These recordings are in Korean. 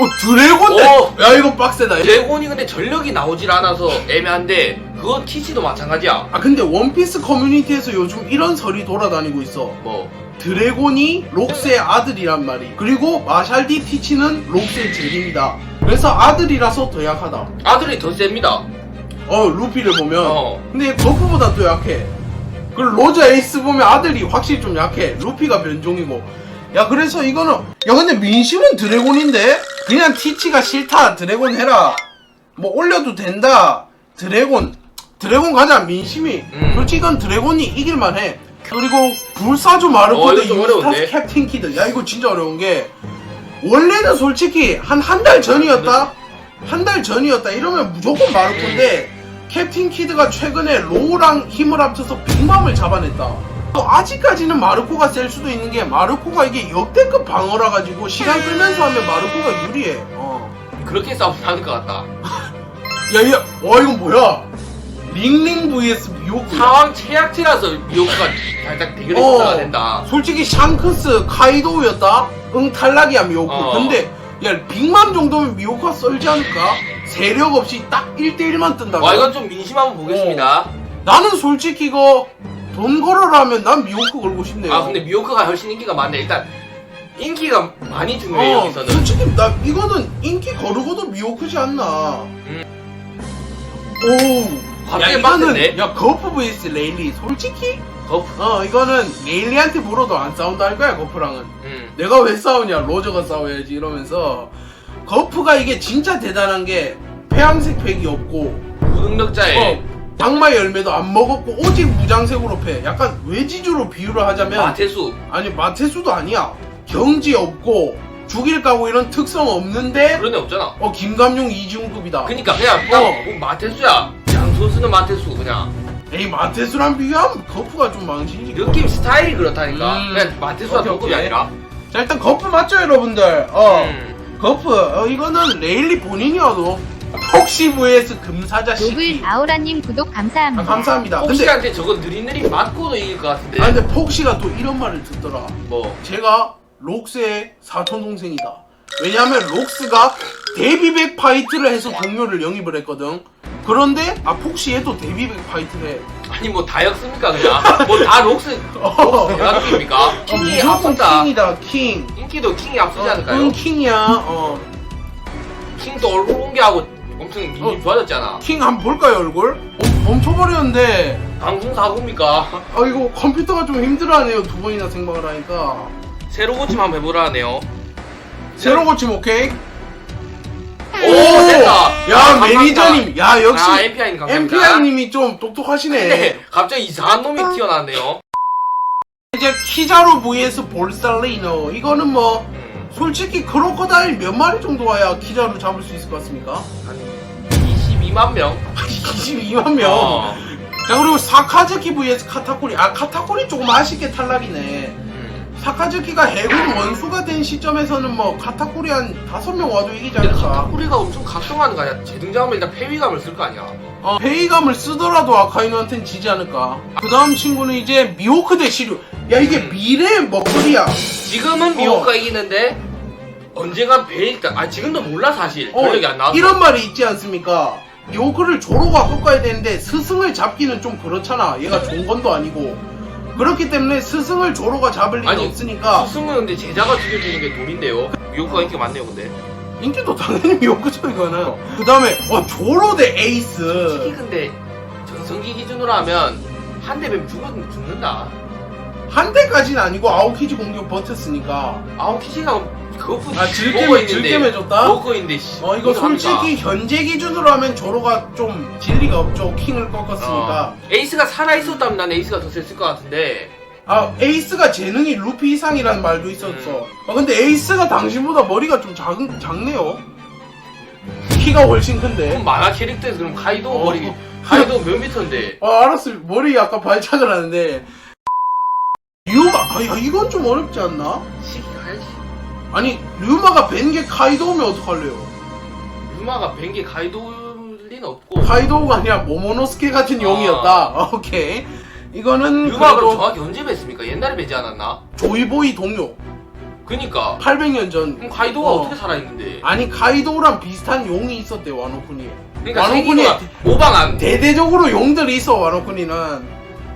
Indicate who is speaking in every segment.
Speaker 1: 어 드래곤데
Speaker 2: 오!
Speaker 1: 야 이거 빡세다.
Speaker 2: 드래곤이 근데 전력이 나오질 않아서 애매한데 그거 TC도 마찬가지야.
Speaker 1: 아 근데 원피스 커뮤니티에서 요즘 이런 설이 돌아다니고 있어.
Speaker 2: 뭐?
Speaker 1: 드래곤이 록스의 아들이란 말이. 그리고 마샬디 티치는 록스의 제리입니다. 그래서 아들이라서 더 약하다.
Speaker 2: 아들이 더 셉니다.
Speaker 1: 어 루피를 보면.
Speaker 2: 어.
Speaker 1: 근데 버프보다 또 약해. 그리고 로저 에이스 보면 아들이 확실히 좀 약해. 루피가 변종이고 야 그래서 이거는 야 근데 민심은 드래곤인데? 그냥 티치가 싫다. 드래곤 해라. 뭐 올려도 된다. 드래곤 드래곤 가자 민심이.
Speaker 2: 음.
Speaker 1: 솔직히 이건 드래곤이 이길만 해. 그리고 불사조
Speaker 2: 어,
Speaker 1: 마르코드
Speaker 2: 이거 좀
Speaker 1: 유스타스? 캡틴 키드. 야 이거 진짜 어려운 게 원래는 솔직히 한 한 달 전이었다? 한 달 전이었다. 이러면 무조건 마르코인데 캡틴 키드가 최근에 로우랑 힘을 합쳐서 빅맘을 잡아냈다 또 아직까지는 마르코가 셀 수도 있는 게 마르코가 이게 역대급 방어라 가지고 시간 끌면서 하면 마르코가 유리해 어.
Speaker 2: 그렇게 싸우면 나을 것 같다.
Speaker 1: 야, 야, 와 이건 뭐야? 링링 vs 미호크.
Speaker 2: 상황 최악치라서 미호크가 살짝
Speaker 1: 어.
Speaker 2: 수사가 된다.
Speaker 1: 솔직히 샹크스 카이도우였다. 응 탈락이야 미호크.
Speaker 2: 어.
Speaker 1: 근데 야 빅맘 정도면 미호크가 썰지 않을까? 세력 없이 딱 1대1만 뜬다고.
Speaker 2: 와 이건 좀 민심 한번 보겠습니다.
Speaker 1: 나는 솔직히 이거 돈 걸어라면 난 미호크 걸고 싶네요.
Speaker 2: 아 근데 미호크가 훨씬 인기가 많네. 일단 인기가 많이 중요해
Speaker 1: 어,
Speaker 2: 여기서는.
Speaker 1: 솔직히 나 이거는 인기 거르고도 미호크지 않나. 오. 야
Speaker 2: 갑자기
Speaker 1: 이거는
Speaker 2: 빡센데?
Speaker 1: 야 거프 vs 레일리 솔직히
Speaker 2: 거프.
Speaker 1: 어 이거는 레일리한테 물어도 안 싸운다 할 거야 거프랑은
Speaker 2: 음.
Speaker 1: 내가 왜 싸우냐 로저가 싸워야지 이러면서 거프가 이게 진짜 대단한 게 폐양색 팩이 없고
Speaker 2: 무능력자의
Speaker 1: 어, 악마 열매도 안 먹었고 오직 무장색으로 패 약간 외지주로 비유를 하자면
Speaker 2: 마태수.
Speaker 1: 아니 마테수도 아니야 경지 없고 죽일 까고 이런 특성 없는데
Speaker 2: 그런 애 없잖아.
Speaker 1: 어 김감용 이중급이다
Speaker 2: 그니까 그냥 딱
Speaker 1: 어.
Speaker 2: 뭐 마태수야. 양소스는 마태수 그냥.
Speaker 1: 에이 마테수랑 비교하면 거프가 좀 망신이지
Speaker 2: 느낌 스타일이 그렇다니까.
Speaker 1: 음.
Speaker 2: 그냥 마태수가
Speaker 1: 오케이,
Speaker 2: 동급이
Speaker 1: 오케이.
Speaker 2: 아니라.
Speaker 1: 자 일단 거프 맞죠 여러분들 어
Speaker 2: 음.
Speaker 1: 거프 어, 이거는 레일리 본인이어도 폭시 vs 금사자
Speaker 3: 로블
Speaker 1: 시키
Speaker 3: 아오라님 구독 감사합니다.
Speaker 1: 아, 감사합니다 근데
Speaker 2: 혹시한테 저거 느릿느릿 맞고도 이길 것 같은데.
Speaker 1: 아 근데 폭시가 또 이런 말을 듣더라
Speaker 2: 뭐.
Speaker 1: 제가 록스의 사촌 동생이다 왜냐하면 록스가 데뷔백 파이트를 해서 동료를 영입을 했거든 그런데 아 폭시 얘도 데뷔백 파이트를 해
Speaker 2: 아니 뭐 다 였습니까 그냥? 뭐 다 록스
Speaker 1: 어.
Speaker 2: 대가족입니까?
Speaker 1: 어,
Speaker 2: 킹이
Speaker 1: 무조건
Speaker 2: 앞선다.
Speaker 1: 킹이다 킹
Speaker 2: 인기도 킹이 앞서지
Speaker 1: 어,
Speaker 2: 않을까요?
Speaker 1: 응 킹이야 어.
Speaker 2: 킹도 얼굴 공개하고 엄청 민심
Speaker 1: 어.
Speaker 2: 좋아졌잖아.
Speaker 1: 킹 한번 볼까요 얼굴? 어, 멈춰버렸는데
Speaker 2: 방송 사고입니까?
Speaker 1: 아 이거 컴퓨터가 좀 힘들어하네요 두 번이나 생방을 하니까
Speaker 2: 새로 고침 한번 해보라 하네요.
Speaker 1: 새로 고침 오케이?
Speaker 2: 오, 됐다.
Speaker 1: 야
Speaker 2: 아,
Speaker 1: 매니저님 야 역시
Speaker 2: 아, MPI님 감사합니다.
Speaker 1: MPR님이 좀 똑똑하시네
Speaker 2: 근데 갑자기 이상한 놈이 튀어나왔네요.
Speaker 1: 이제 키자로 vs 볼살리노 이거는 뭐
Speaker 2: 음,
Speaker 1: 솔직히 크로커다일 몇 마리 정도 와야 키자로 잡을 수 있을 것 같습니까?
Speaker 2: 한 22만 명.
Speaker 1: 22만 명.
Speaker 2: 어.
Speaker 1: 자 그리고 사카즈키 vs 카타쿠리. 아 카타쿠리 조금 아쉽게 탈락이네.
Speaker 2: 음.
Speaker 1: 사카즈키가 해군 원수가 된 시점에서는 뭐 카타쿠리 한 다섯 명 와도 이기지
Speaker 2: 근데
Speaker 1: 않을까.
Speaker 2: 카타쿠리가 엄청 각성하는 거 아니야? 재등장하면 일단 패위감을 쓸 거 아니야?
Speaker 1: 어, 회의감을 쓰더라도 아카이노한테는 지지 않을까. 그 다음 친구는 이제 미호크 대 시류. 야 이게
Speaker 2: 음.
Speaker 1: 미래의 먹거리야.
Speaker 2: 지금은 미호가 이기는데 언젠가 베일까? 아 지금도 몰라 사실.
Speaker 1: 어,
Speaker 2: 전력이 안 나와서.
Speaker 1: 이런 말이 있지 않습니까? 요크를 조로가 꺾어야 되는데 스승을 잡기는 좀 그렇잖아. 얘가 종건도 아니고. 그렇기 때문에 스승을 조로가 잡을 일이
Speaker 2: 아니,
Speaker 1: 없으니까
Speaker 2: 스승은 근데 제자가 죽여주는 게 돈인데요. 미호가 인기가 많네요 근데.
Speaker 1: 인기도 당연히 요크죠 이거는. 그 다음에 어 조로 대 에이스.
Speaker 2: 솔직히 근데 전성기 기준으로 하면 한 대 뱀 죽은 죽는다.
Speaker 1: 한 대까지는 아니고 아웃키즈 공격 버텼으니까.
Speaker 2: 아우 키시가 그거
Speaker 1: 아 질겜 질겜 해줬다.
Speaker 2: 먹고 있는데 씨.
Speaker 1: 어 이거? 솔직히 현재 기준으로 하면 조로가 좀 진리가 없죠. 킹을 꺾었으니까.
Speaker 2: 어. 에이스가 살아 있었다면 난 에이스가 더 셌을 것 같은데.
Speaker 1: 아 에이스가 재능이 루피 이상이라는 말도 있었어. 아 근데 에이스가 당신보다 머리가 좀 작, 작네요. 키가 훨씬 큰데.
Speaker 2: 그럼 만화 캐릭터에서 그럼 카이도
Speaker 1: 어.
Speaker 2: 머리 카이도 몇 미터인데?
Speaker 1: 아 알았어 머리 아까 발작을 하는데. 류마 아 야, 이건 좀 어렵지 않나?
Speaker 2: 시기가.
Speaker 1: 아니 류마가 벤게 카이도우면 어떡할래요?
Speaker 2: 유마가 뱅게 가이도일 리는 없고.
Speaker 1: 카이도우가 아니라 모모노스케 같은
Speaker 2: 아.
Speaker 1: 용이었다. 오케이. 이거는
Speaker 2: 유마가 그럼
Speaker 1: 그래도
Speaker 2: 정확히 언제 뵀습니까? 옛날에 뵈지 않았나?
Speaker 1: 조이보이 동료.
Speaker 2: 그니까
Speaker 1: 800년 전
Speaker 2: 그럼 카이도가
Speaker 1: 어.
Speaker 2: 어. 떻게 살아있는데
Speaker 1: 아니 카이도랑 비슷한 용이 있었대 와노쿠니
Speaker 2: 그러니까
Speaker 1: 와노쿠니
Speaker 2: 생기가 모방 안
Speaker 1: 대대적으로 용들이 있어 와노쿠니는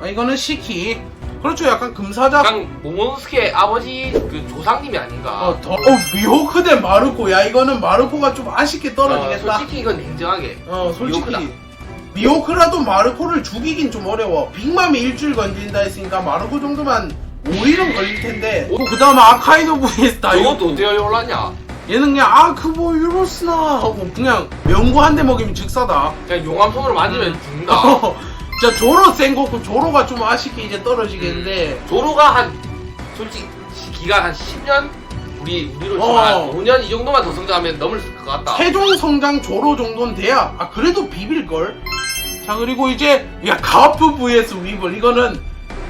Speaker 1: 아, 이거는 시키 그렇죠. 약간 금사자.
Speaker 2: 그냥 모모노스케 아버지 그 조상님이 아닌가.
Speaker 1: 어, 더, 어 미호크 대 마르코. 야 이거는 마르코가 좀 아쉽게 떨어지겠다.
Speaker 2: 어, 솔직히 이건 냉정하게.
Speaker 1: 어 솔직히.
Speaker 2: 미호크다.
Speaker 1: 미호크라도 마르코를 죽이긴 좀 어려워. 빅맘이 일주일 건진다 했으니까 마르코 정도만 5일은 걸릴 텐데. 그 다음 아카이도 vs 다이오
Speaker 2: 이것도. 어떻게 올랐냐?
Speaker 1: 얘는 그냥 아크보 유로스나 하고 그냥 명구 한 대 먹이면 즉사다.
Speaker 2: 그냥 용암 손으로 만지면 죽는다
Speaker 1: 진짜 조로 센 거고 조로가 좀 아쉽게 이제 떨어지겠는데.
Speaker 2: 조로가 한 솔직히 기간 한 10년? 우리 우리로
Speaker 1: 어.
Speaker 2: 치면 한 5년 이 정도만 더 성장하면 넘을 것 같다.
Speaker 1: 최종 성장 조로 정도는 돼야 아 그래도 비빌 걸? 자 그리고 이제 야 가프 vs 위블. 이거는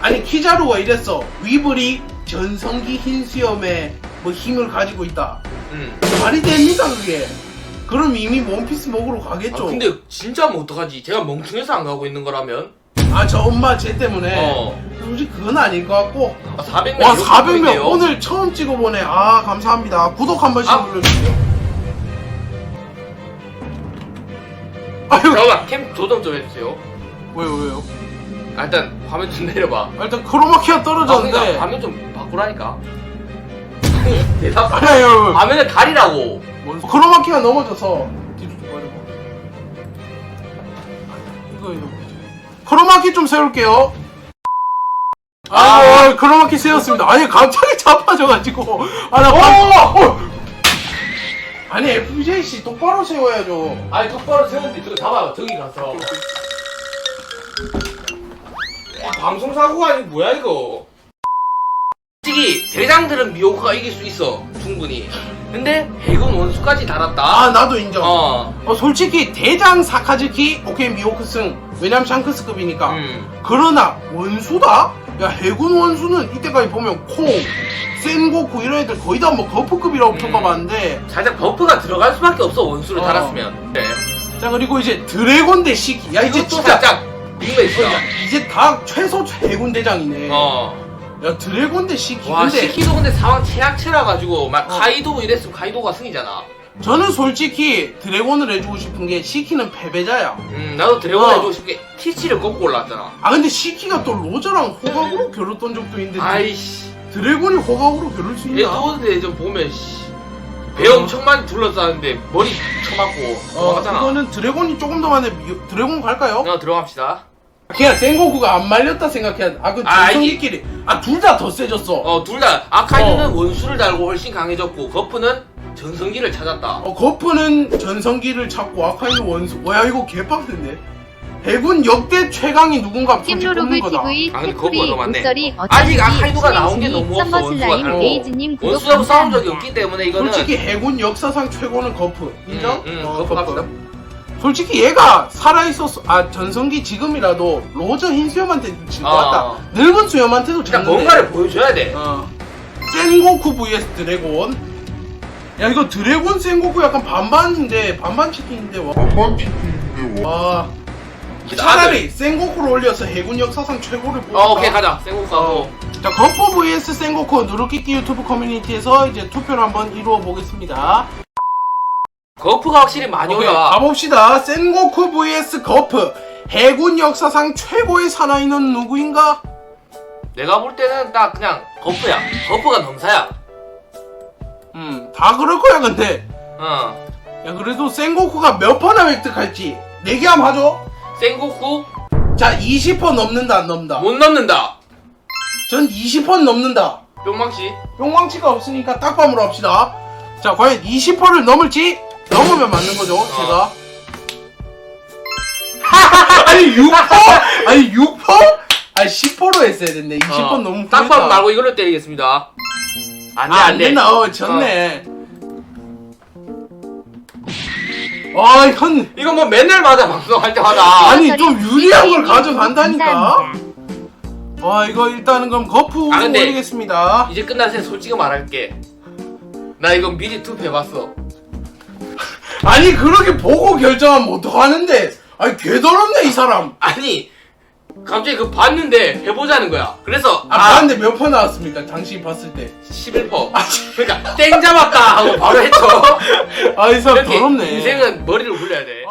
Speaker 1: 아니 키자루가 이랬어. 위블이 전성기 흰 수염에 뭐 힘을 가지고 있다.
Speaker 2: 음.
Speaker 1: 말이 됩니까 그게 그럼 이미 원피스 먹으러
Speaker 2: 아,
Speaker 1: 가겠죠.
Speaker 2: 근데 진짜 뭐 어떡하지? 제가 멍청해서 안 가고 있는 거라면?
Speaker 1: 아 저 엄마 쟤 때문에.
Speaker 2: 어.
Speaker 1: 솔직히 그건 아닐 것 같고.
Speaker 2: 아, 400명
Speaker 1: 와 400명 오늘 처음 찍어보네. 아 감사합니다. 구독 한 번씩
Speaker 2: 아.
Speaker 1: 눌러주세요. 아유
Speaker 2: 잠깐만 캠 조정 좀 해주세요.
Speaker 1: 왜요 왜요?
Speaker 2: 아, 일단 화면 좀 내려봐.
Speaker 1: 아, 일단 크로마키가
Speaker 2: 아,
Speaker 1: 떨어졌는데.
Speaker 2: 그러니까 화면 좀 바꾸라니까. 대답
Speaker 1: 아니 아니 아니.
Speaker 2: 화면을 가리라고
Speaker 1: 뭔 소- 크로마키가 넘어져서 뒤로 좀 버리고 이거 이거. 크로마키 좀 세울게요. 아, 어, 크로마키 세웠습니다. 아니 갑자기 자빠져가지고. 아나 어! 아니 FJC 똑바로 세워야죠.
Speaker 2: 아니 똑바로 세웠는데 저기 잡아 저기 가서. 아, 방송 사고가 아니고 뭐야 이거 솔직히 대장들은 미호크가 이길 수 있어 충분히 근데 해군 원수까지 달았다
Speaker 1: 아 나도 인정 어,
Speaker 2: 어
Speaker 1: 솔직히 대장 사카즈키 오케이 미호크 승 왜냐면 샹크스급이니까
Speaker 2: 음.
Speaker 1: 그러나 원수다? 야 해군 원수는 이때까지 보면 콩, 센고쿠 이런 애들 거의 다 뭐 거프급이라고
Speaker 2: 음.
Speaker 1: 평가받는데
Speaker 2: 살짝 버프가 들어갈 수밖에 없어 원수를
Speaker 1: 어.
Speaker 2: 달았으면 네.
Speaker 1: 자 그리고 이제 드래곤 대 시키 야 이제
Speaker 2: 이것도
Speaker 1: 진짜
Speaker 2: 살짝 빙가 있어
Speaker 1: 야, 이제 다 최소 해군 대장이네
Speaker 2: 어.
Speaker 1: 야 드래곤 대 시키
Speaker 2: 와
Speaker 1: 근데
Speaker 2: 시키도 근데 상황 최악체라 가지고 막
Speaker 1: 어.
Speaker 2: 카이도 이랬으면 카이도가 승이잖아
Speaker 1: 저는 솔직히 드래곤을 해주고 싶은 게 시키는 패배자야
Speaker 2: 음 나도 드래곤
Speaker 1: 어.
Speaker 2: 해주고 싶게 티치를 꺾고 올라왔잖아
Speaker 1: 아 근데 시키가 또 로저랑 호각으로 겨뤘던 적도 있는데
Speaker 2: 아이씨
Speaker 1: 드래곤이 호각으로 겨룰 수 있나?
Speaker 2: 얘도 대전 보면 씨. 배 엄청 많이 둘러싸는데 머리 쳐맞고
Speaker 1: 어,
Speaker 2: 도망갔잖아
Speaker 1: 이거는 드래곤이 조금 더 많은데 미- 드래곤 갈까요?
Speaker 2: 어, 들어갑시다
Speaker 1: 그냥 센고쿠가 안 말렸다 생각해야 돼. 아, 그
Speaker 2: 아,
Speaker 1: 전성기끼리. 아, 둘 다 더 세졌어. 어,
Speaker 2: 어 둘 다 아카이드는
Speaker 1: 어.
Speaker 2: 원수를 달고 훨씬 강해졌고 거프는 전성기를 찾았다
Speaker 1: 거프는 전성기를 찾고 아카이는 원수. 와, 야, 이거 개빡센데? 해군 역대 최강이 누군가 솔직히
Speaker 3: 찜로로그
Speaker 1: 뽑는 거다.
Speaker 3: TV
Speaker 2: 아, 근데
Speaker 3: 태프리
Speaker 2: 그거보다 맞네.
Speaker 3: 목소리
Speaker 2: 아직
Speaker 3: 어쩐지
Speaker 2: 아카이도가 나온 게 너무 없어, 원수가
Speaker 3: 슬라임
Speaker 2: 달고.
Speaker 3: 베이즈님 구독
Speaker 2: 원수하고 싸운 적이
Speaker 3: 감사합니다.
Speaker 2: 없기 때문에 이거는
Speaker 1: 솔직히 해군 역사상 최고는 거프. 인정?
Speaker 2: 음, 음,
Speaker 1: 어,
Speaker 2: 거프 갑시다.
Speaker 1: 솔직히 얘가 살아있었어. 아, 전성기 지금이라도 로저 흰 수염한테 질것
Speaker 2: 아.
Speaker 1: 같다. 늙은 수염한테도 졌는데.
Speaker 2: 뭔가를 보여줘야 돼
Speaker 1: 어. 센고쿠 vs 드래곤. 야 이거 드래곤 센고쿠 약간 반반인데 반반 치킨인데 와.
Speaker 4: 반반 치킨인데 와.
Speaker 1: 와. 차라리 센고쿠를 올려서 해군 역사상 최고를 뽑을까?
Speaker 2: 어 오케이 가자 생국 가고
Speaker 1: 자 거포 vs 센고쿠 누르끼끼 유튜브 커뮤니티에서 이제 투표를 한번 이루어 보겠습니다.
Speaker 2: 거프가 확실히 많이
Speaker 1: 오케이, 가봅시다. 센고쿠 vs 거프. 해군 역사상 최고의 사나이는 누구인가?
Speaker 2: 내가 볼 때는 딱 그냥 거프야 거프가 넘사야
Speaker 1: 음, 다 그럴 거야 근데.
Speaker 2: 어
Speaker 1: 야 그래도 센고쿠가 몇 퍼나 획득할지 내기함 하죠.
Speaker 2: 생고쿠
Speaker 1: 자, 20% 넘는다, 안 넘는다?
Speaker 2: 못 넘는다
Speaker 1: 전 20% 넘는다.
Speaker 2: 뿅망치
Speaker 1: 뿅망치가 없으니까 딱밤으로 합시다. 자, 과연 20%를 넘을지? 넘으면 맞는 거죠, 제가. 아니, 6%? 아니, 6%? 아니, 10% 했어야 됐네. 20% 너무
Speaker 2: 어, 딱밤 말고 이걸로 때리겠습니다 안돼
Speaker 1: 아, 안
Speaker 2: 안돼
Speaker 1: 된다. 어, 졌네. 아, 현,
Speaker 2: 이거 뭐 맨날 맞아 방송할 때마다
Speaker 1: 아니, 좀 유리한 걸 가져간다니까?
Speaker 3: 감사합니다.
Speaker 1: 아, 이거 일단은 그럼 거푸
Speaker 2: 아, 근데-
Speaker 1: 올리겠습니다.
Speaker 2: 이제 끝나서 솔직히 말할게 나 이거 미리 투표해봤어
Speaker 1: 아니 그렇게 보고 결정하면 어떡하는데 아니 개더럽네 이 사람
Speaker 2: 아니 갑자기 그 봤는데 해보자는 거야. 그래서
Speaker 1: 아, 봤는데 몇퍼 나왔습니까? 당신이 봤을 때.
Speaker 2: 11퍼. 그러니까 땡 잡았다 하고 바로 했죠.
Speaker 1: 아, 이 사람
Speaker 2: 이렇게
Speaker 1: 더럽네.
Speaker 2: 인생은 머리를 굴려야 돼.